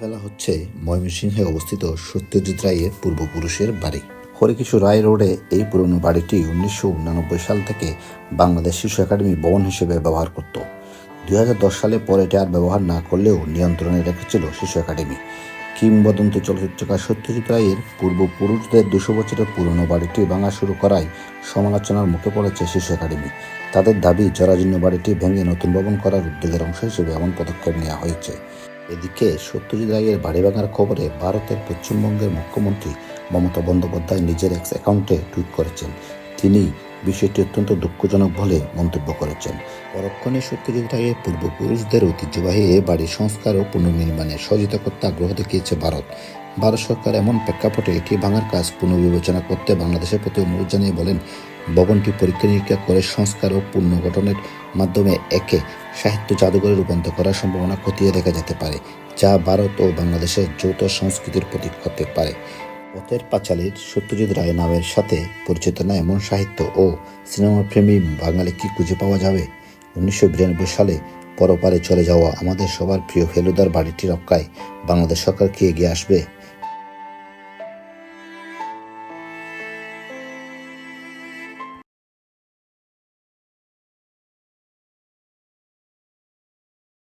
ফেলা হচ্ছে ময়মনসিংহে অবস্থিত সত্যজিৎ রায়ের পূর্বপুরুষের বাড়ি। হরিকিশোর রায় রোডে এই পুরনো বাড়িটি উনিশশো সাল থেকে বাংলাদেশ শিশু একাডেমি ভবন হিসেবে ব্যবহার করত। দুই সালে পরে এটি আর ব্যবহার না করলেও নিয়ন্ত্রণে রেখেছিল শিশু একাডেমি। কিংবদন্তি চলচ্চিত্রকার সত্যজিৎ রায়ের পূর্বপুরুষদের দুশো বছরের পুরনো বাড়িটি ভাঙা শুরু করায় সমালোচনার মুখে পড়েছে শিশু একাডেমি। তাদের দাবি, জরাজীর্ণ বাড়িটি ভেঙে নতুন ভবন করার উদ্যোগের অংশ হিসেবে এমন পদক্ষেপ নেওয়া হয়েছে। এদিকে সত্যজিৎ রায়ের বাড়ি ভাঙার খবরে ভারতের পশ্চিমবঙ্গের মুখ্যমন্ত্রী মমতা বন্দ্যোপাধ্যায় নিজের এক্স অ্যাকাউন্টে টুইট করেছেন। তিনি বিষয়টি অত্যন্ত দুঃখজনক বলে মন্তব্য করেছেন। পরক্ষণে সত্যজিৎ রায়ের পূর্বপুরুষদের ঐতিহ্যবাহী এ বাড়ির সংস্কার ও পুনর্নির্মাণে সহযোগিতা করতে আগ্রহ দেখিয়েছে ভারত। ভারত সরকার এমন প্রেক্ষাপটে এটি ভাঙার কাজ পুনর্বিবেচনা করতে বাংলাদেশের প্রতি অনুরোধ জানিয়ে বলেন ভবনটি পরীক্ষা নিরীক্ষা করে সংস্কার ও পুনর্গঠনের মাধ্যমে একে সাহিত্য জাদুঘরে রূপান্তর করার সম্ভাবনা খতিয়ে দেখা যেতে পারে, যা ভারত ও বাংলাদেশের যৌথ সংস্কৃতির প্রতীক হতে পারে। পথের পাঁচালীর সত্যজিৎ রায় নামের সাথে পরিচিত না এমন সাহিত্য ও সিনেমা প্রেমী বাঙালি কি খুঁজে পাওয়া যাবে? উনিশশো বিরানব্বই সালে পরপারে চলে যাওয়া আমাদের সবার প্রিয় ফেলুদার বাড়িটি রক্ষায় বাংলাদেশ সরকার কি এগিয়ে আসবে?